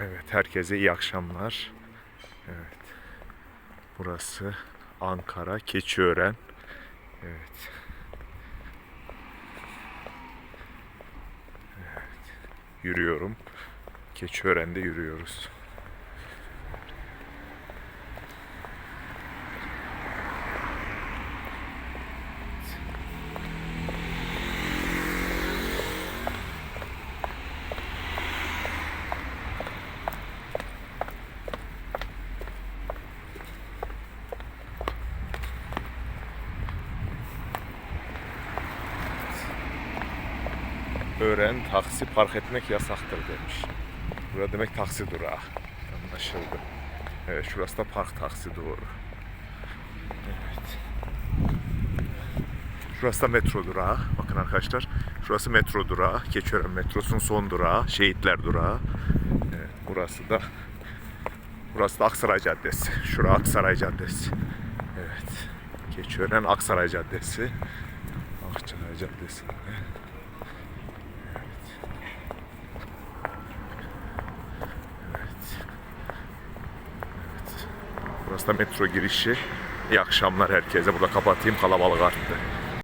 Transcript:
Evet, herkese iyi akşamlar. Evet. Burası Ankara Keçiören. Evet. Evet. Yürüyorum. Keçiören'de yürüyoruz. Öğren taksi park etmek yasaktır demiş. Burada demek taksi durağı. Anlaşıldı. Evet şurası da park taksi doğru. Evet. Şurası da metro durağı. Bakın arkadaşlar. Şurası metro durağı. Keçiören metrosunun son durağı. Şehitler durağı. Evet, burası da Burası da Aksaray Caddesi. Şura Aksaray Caddesi. Evet. Keçiören Aksaray Caddesi. Aksaray Caddesi'nde. Evet. Evet. Burası da metro girişi. İyi akşamlar herkese. Burada kapatayım kalabalık arttı.